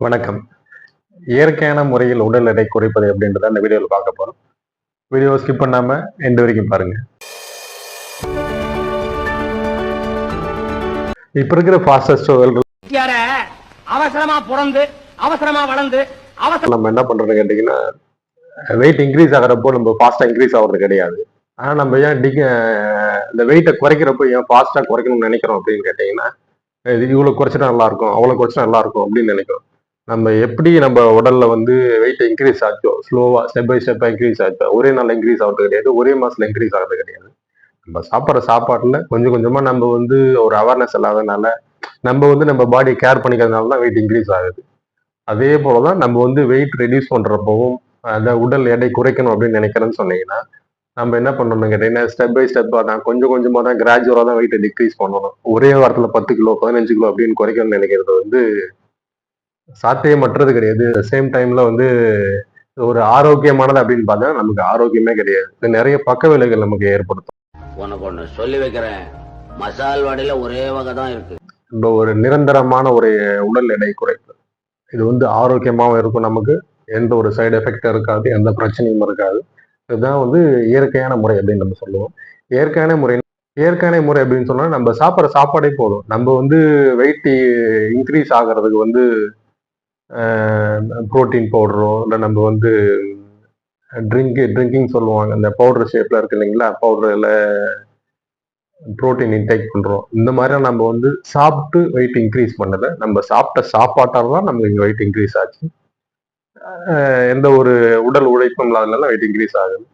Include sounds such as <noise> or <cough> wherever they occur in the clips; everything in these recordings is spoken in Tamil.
வணக்கம். இயற்கையான முறையில் உடல் எடை குறைப்பது அப்படின்றத இந்த வீடியோவில் பார்க்க போறோம். வீடியோ ஸ்கிப் பண்ணாம எண்டு வரைக்கும் பாருங்க. இப்ப இருக்கிற ஃபாஸ்டஸ்ட் அவசரமா பிறந்து அவசரமா வளர்ந்து அவசர நம்ம என்ன பண்றோம்னு கேட்டீங்கன்னா வெயிட் இன்க்ரீஸ் ஆகிறப்போ நம்ம ஃபாஸ்டா இன்க்ரீஸ் ஆகுறது கிடையாது. ஆனா நம்ம ஏன் டிக இந்த வெயிட்டை குறைக்கிறப்போ ஏன் ஃபாஸ்டா குறைக்கணும்னு நினைக்கிறோம் அப்படின்னு கேட்டீங்கன்னா இது இவ்வளவு குறைச்சிட்டா நல்லா இருக்கும் அவ்வளவு குறைச்சிட்டா நல்லா இருக்கும் அப்படின்னு நினைக்கிறோம். நம்ம எப்படி நம்ம உடல்ல வந்து வெயிட் இன்க்ரீஸ் ஆச்சோ ஸ்லோவா ஸ்டெப் பை ஸ்டெப்பா இன்க்ரீஸ் ஆச்சோ ஒரே நாள் இன்க்ரீஸ் ஆகிறது கிடையாது ஒரே மாசத்துல இன்க்ரீஸ் ஆகிறது கிடையாது. நம்ம சாப்பிட்ற சாப்பாட்டுல கொஞ்சம் கொஞ்சமா நம்ம வந்து ஒரு அவேர்னஸ் இல்லாதனால நம்ம வந்து நம்ம பாடி கேர் பண்ணிக்கிறதுனால தான் வெயிட் இன்க்ரீஸ் ஆகுது. அதே போலதான் நம்ம வந்து வெயிட் ரெடியூஸ் பண்றப்பவும் அந்த உடல் எடை குறைக்கணும் அப்படின்னு நினைக்கிறேன்னு சொன்னீங்கன்னா நம்ம என்ன பண்ணணும் கேட்டீங்கன்னா ஸ்டெப் பை ஸ்டெப்பா தான் கொஞ்சம் கொஞ்சமா தான் கிராஜுவலா தான் வெயிட்டை டிக்ரீஸ் பண்ணணும். ஒரே வாரத்துல பத்து கிலோ பதினஞ்சு கிலோ அப்படின்னு குறைக்கணும்னு நினைக்கிறது வந்து சாத்தியமற்றது கிடையாது. சேம் டைம்ல வந்து ஒரு ஆரோக்கியமானது அப்படின்னு பார்த்தா நமக்கு ஆரோக்கியமே கிடையாது. நிறைய பக்க விளைவுகள் நமக்கு ஏற்படுத்தும். உனக்கு ஒண்ணு சொல்லி வைக்கிறேன். மசால் வடையில ஒரே வகை தான் இருக்கு. நம்ம ஒரு நிரந்தரமான ஒரு உடல் எடை குறைப்பு. இது வந்து ஆரோக்கியமாகவும் இருக்கும் நமக்கு. எந்த ஒரு சைடு எஃபெக்டும் இருக்காது. எந்த பிரச்சனையும் இருக்காது. இதுதான் வந்து இயற்கையான முறை அப்படின்னு நம்ம சொல்லுவோம். இயற்கையான முறை இயற்கையான முறை அப்படின்னு சொன்னா நம்ம சாப்பிட்ற சாப்பாடே போதும். நம்ம வந்து வெயிட் இன்க்ரீஸ் ஆகிறதுக்கு வந்து ப்ரோட்டீன் பவுடரோ இல்லை நம்ம வந்து ட்ரிங்க் ட்ரிங்கிங் சொல்லுவாங்க. அந்த பவுடர் ஷேப்பில் இருக்கு இல்லைங்களா? பவுடரில் ப்ரோட்டீன் இன்டேக் பண்ணுறோம் இந்த மாதிரி நம்ம வந்து சாப்பிட்டு வெயிட் இன்க்ரீஸ் பண்ணலை. நம்ம சாப்பிட்ட சாப்பாட்டால் தான் நம்மளுக்கு இங்கே வெயிட் இன்க்ரீஸ் ஆச்சு. எந்த ஒரு உடல் உழைப்பும் இல்லாதனால வெயிட் இன்க்ரீஸ் ஆகுது.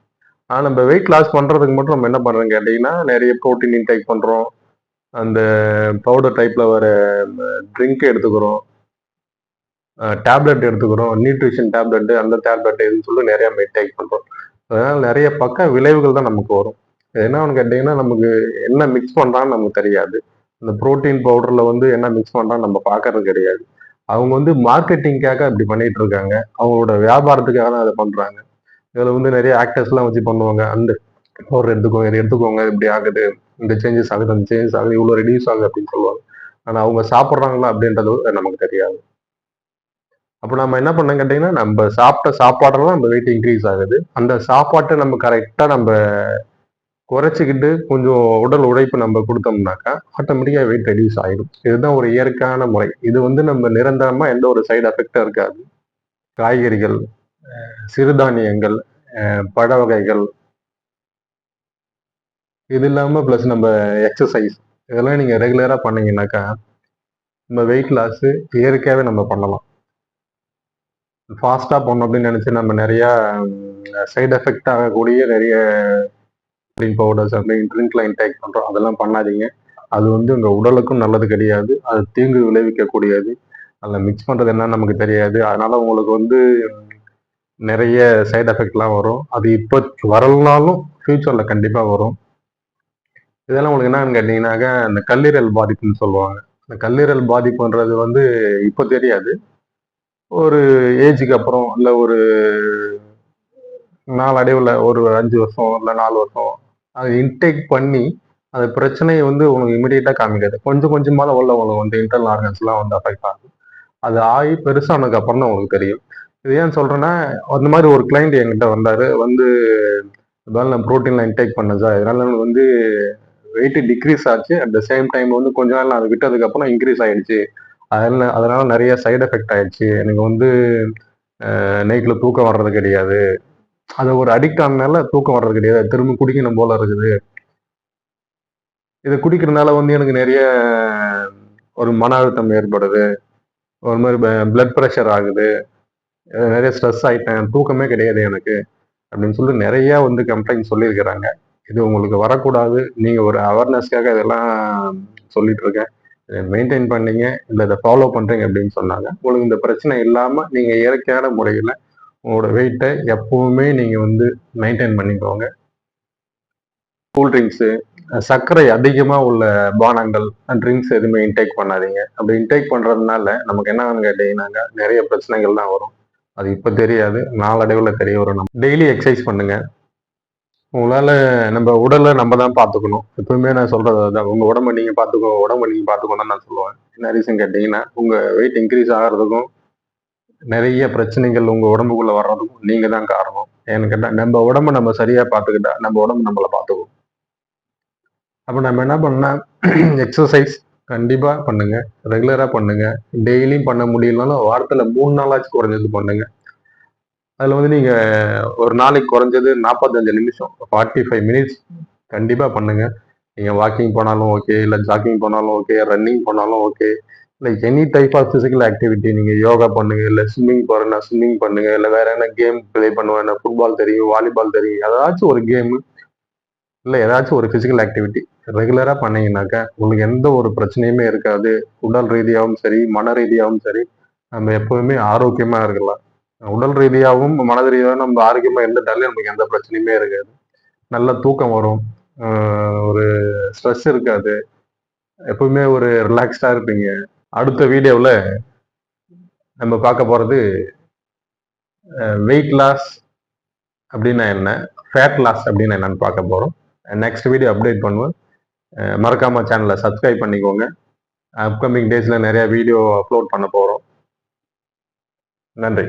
ஆனால் நம்ம வெயிட் லாஸ் பண்ணுறதுக்கு மட்டும் நம்ம என்ன பண்ணுறோம் கேட்டிங்கன்னா நிறைய ப்ரோட்டீன் இன்டேக் பண்ணுறோம் அந்த பவுடர் டைப்பில் வர ட்ரிங்க் எடுத்துக்கிறோம். டேப்லெட் எடுத்துக்கிறோம். நியூட்ரிஷன் டேப்லெட் அந்த டேப்லெட் இதுன்னு சொல்லி நிறைய இன்டேக் பண்ணுறோம் அதனால நிறைய பக்க விளைவுகள் தான் நமக்கு வரும். இது என்னன்னு கேட்டீங்கன்னா நமக்கு என்ன மிக்ஸ் பண்ணுறான்னு நமக்கு தெரியாது. இந்த ப்ரோட்டீன் பவுடரில் வந்து என்ன மிக்ஸ் பண்ணுறான்னு நம்ம பார்க்கறது கிடையாது. அவங்க வந்து மார்க்கெட்டிங்காக இப்படி பண்ணிட்டு இருக்காங்க. அவங்களோட வியாபாரத்துக்காக தான் அதை பண்ணுறாங்க இதில் வந்து நிறைய ஆக்டர்ஸ்லாம் வச்சு பண்ணுவாங்க. அந்த பவுடர் எடுத்துக்கோங்க இதை எடுத்துக்கோங்க இப்படி ஆகுது. இந்த சேஞ்சஸ் ஆகுது அந்த சேஞ்சஸ் ஆகுது. இவ்வளோ ரெடியூஸ் ஆகுது அப்படின்னு சொல்லுவாங்க. ஆனால் அவங்க சாப்பிட்றாங்களா அப்படின்றது நமக்கு தெரியாது. அப்போ நம்ம என்ன பண்ணோம் கேட்டிங்கன்னா நம்ம சாப்பிட்ட சாப்பாடெல்லாம் நம்ம வெயிட் இன்க்ரீஸ் ஆகுது. அந்த சாப்பாட்டை நம்ம கரெக்டாக நம்ம குறைச்சிக்கிட்டு கொஞ்சம் உடல் உழைப்பு நம்ம கொடுத்தோம்னாக்கா ஆட்டோமேட்டிக்காக வெயிட் ரெடியூஸ் ஆகிடும் இதுதான் ஒரு இயற்கையான முறை. இது வந்து நம்ம நிரந்தரமாக எந்த ஒரு சைடு எஃபெக்டும் இருக்காது. காய்கறிகள் சிறுதானியங்கள் பழ வகைகள் இது இல்லாமல் ப்ளஸ் நம்ம எக்ஸசைஸ் இதெல்லாம் நீங்கள் ரெகுலராக பண்ணீங்கன்னாக்கா நம்ம வெயிட் லாஸு இயற்கையாகவே நம்ம பண்ணலாம். ஃபாஸ்ட்டாக போடணும் அப்படின்னு நினச்சி நம்ம நிறையா சைடு எஃபெக்ட் ஆகக்கூடிய நிறைய க்ரீன் பவுடர்ஸ் அப்படின்னு ட்ரிங்க்ல இன்டேக் பண்ணுறோம் அதெல்லாம் பண்ணாதீங்க. அது வந்து உங்கள் உடலுக்கும் நல்லது கிடையாது. அது தீங்கு விளைவிக்கக்கூடியது. அதில் மிக்ஸ் பண்ணுறது என்னன்னு நமக்கு தெரியாது. அதனால உங்களுக்கு வந்து நிறைய சைடு எஃபெக்ட்லாம் வரும். அது இப்போ வரலனாலும் ஃப்யூச்சரில் கண்டிப்பாக வரும். இதெல்லாம் உங்களுக்கு என்னன்னு கேட்டிங்கனாக்கா அந்த கல்லீரல் பாதிப்புன்னு சொல்லுவாங்க. அந்த கல்லீரல் பாதிப்புன்றது வந்து இப்போ தெரியாது. ஒரு ஏஜுக்கு அப்புறம் இல்லை ஒரு நாளடைவில் ஒரு அஞ்சு வருஷம் இல்லை நாலு வருஷம் அதை இன்டேக் பண்ணி அந்த பிரச்சனையை வந்து உங்களுக்கு இமீடியட்டாக காமிக்காது. கொஞ்சம் கொஞ்சமாக தான் உள்ள உங்களுக்கு வந்து இன்டர்னல் ஆர்கன்ஸ்லாம் வந்து அஃபெக்ட் ஆகுது அது ஆகி பெருசானதுக்கு அப்புறம் தான் உங்களுக்கு தெரியும். இது ஏன் சொல்கிறேன்னா அந்த மாதிரி ஒரு கிளைண்ட் என்கிட்ட வந்தார். வந்து இதனால் நான் ப்ரோட்டீன்லாம் இன்டேக் பண்ணேன் சார் இதனால எனக்கு வந்து வெயிட் டிக்ரீஸ் ஆச்சு. அட் த சேம் டைம் வந்து கொஞ்ச நாள் நான் அதை விட்டதுக்கப்புறம் இன்க்ரீஸ் ஆகிடுச்சு அதனால அதனால நிறைய சைடு எஃபெக்ட் ஆயிடுச்சு. எனக்கு வந்து நைட்டில் தூக்கம் வர்றது கிடையாது. அது ஒரு அடிக்ட் ஆனதுனால தூக்கம் வர்றது கிடையாது. திரும்ப குடிக்கணும் போல இருக்குது. இதை குடிக்கிறதுனால வந்து எனக்கு நிறைய ஒரு மன அழுத்தம் ஏற்படுது. ஒரு மாதிரி பிளட் ப்ரெஷர் ஆகுது. நிறைய ஸ்ட்ரெஸ் ஆயிட்டேன். தூக்கமே கிடையாது எனக்கு. அப்படின்னு சொல்லி நிறைய வந்து கம்ப்ளைண்ட் சொல்லியிருக்கிறாங்க. இது உங்களுக்கு வரக்கூடாது. நீங்கள் ஒரு அவேர்னஸ்க்காக இதெல்லாம் சொல்லிட்டு இருக்கேன். மெயின்டைன் பண்ணீங்க இல்லை இதை ஃபாலோ பண்ணுறீங்க அப்படின்னு சொன்னாங்க. உங்களுக்கு இந்த பிரச்சனை இல்லாமல் நீங்கள் இயற்கையான முறையில் உங்களோட வெயிட்டை எப்பவுமே நீங்கள் வந்து மெயின்டைன் பண்ணிக்கோங்க. கூல் ட்ரிங்க்ஸு சர்க்கரை அதிகமாக உள்ள பானங்கள் ட்ரிங்க்ஸ் எதுவுமே இன்டேக் பண்ணாதீங்க. அப்படி இன்டேக் பண்ணுறதுனால நமக்கு என்னன்னு கேட்டீங்கன்னாங்க நிறைய பிரச்சனைகள் தான் வரும். அது இப்போ தெரியாது நாளடைவில் தெரிய வரும். நம்ம டெய்லி எக்ஸசைஸ் பண்ணுங்கள் உங்களால நம்ம உடலை நம்ம தான் பார்த்துக்கணும். எப்பவுமே நான் சொல்றது அதுதான். உங்க உடம்ப நீங்க பார்த்துக்கோ உடம்ப நீங்க பார்த்துக்கணும் நான் சொல்லுவேன். என்ன ரீசன் கேட்டீங்கன்னா உங்க வெயிட் இன்க்ரீஸ் ஆகிறதுக்கும் நிறைய பிரச்சனைகள் உங்க உடம்புக்குள்ள வர்றதுக்கும் நீங்க தான் காரணம். ஏன்னு கேட்டா நம்ம உடம்ப நம்ம சரியா பார்த்துக்கிட்டா நம்ம உடம்பு நம்மளை பார்த்துக்கும். அப்ப நம்ம என்ன பண்ணா <clears throat> எக்ஸசைஸ் கண்டிப்பா பண்ணுங்க. ரெகுலரா பண்ணுங்க. டெய்லியும் பண்ண முடியலனாலும் வாரத்துல மூணு நாளாச்சும் குறைஞ்சது பண்ணுங்க. அதில் வந்து நீங்கள் ஒரு நாளைக்கு குறைஞ்சது நாற்பத்தஞ்சு நிமிஷம் ஃபார்ட்டி ஃபைவ் மினிட்ஸ் கண்டிப்பாக பண்ணுங்கள் நீங்கள் வாக்கிங் போனாலும் ஓகே இல்லை ஜாக்கிங் போனாலும் ஓகே ரன்னிங் போனாலும் ஓகே இல்லை any type of physical activity நீங்கள் யோகா பண்ணுங்கள் இல்லை ஸ்விம்மிங் போகிறேன்னா ஸ்விம்மிங் பண்ணுங்க இல்லை வேறு என்ன கேம் ப்ளே பண்ணுவேன் ஃபுட்பால் தெரியும் வாலிபால் தெரியும் ஏதாச்சும் ஒரு கேம் இல்லை ஏதாச்சும் ஒரு ஃபிசிக்கல் ஆக்டிவிட்டி ரெகுலராக பண்ணீங்கன்னாக்கா உங்களுக்கு எந்த ஒரு பிரச்சனையுமே இருக்காது. உடல் ரீதியாகவும் சரி மன ரீதியாகவும் சரி நம்ம எப்போவுமே ஆரோக்கியமாக இருக்கலாம். உடல் ரீதியாகவும் மனது ரீதியாகவும் நம்ம ஆரோக்கியமா இருந்துட்டாலே நமக்கு எந்த பிரச்சனையுமே இருக்காது. நல்ல தூக்கம் வரும். ஒரு ஸ்ட்ரெஸ் இருக்காது. எப்பவுமே ஒரு ரிலாக்ஸ்டா இருப்பீங்க. அடுத்த வீடியோவில் நம்ம பார்க்க போறது வெயிட் லாஸ் அப்படின்னா என்ன? ஃபேட் லாஸ் அப்படின்னா என்னன்னு பார்க்க போறோம். நெக்ஸ்ட் வீடியோ அப்டேட் பண்ணுவேன் மறக்காமல் மறக்காம சேனலை சப்ஸ்கிரைப் பண்ணிக்கோங்க. அப்கமிங் டேஸ்ல நிறைய வீடியோ அப்லோட் பண்ண போறோம். நன்றி.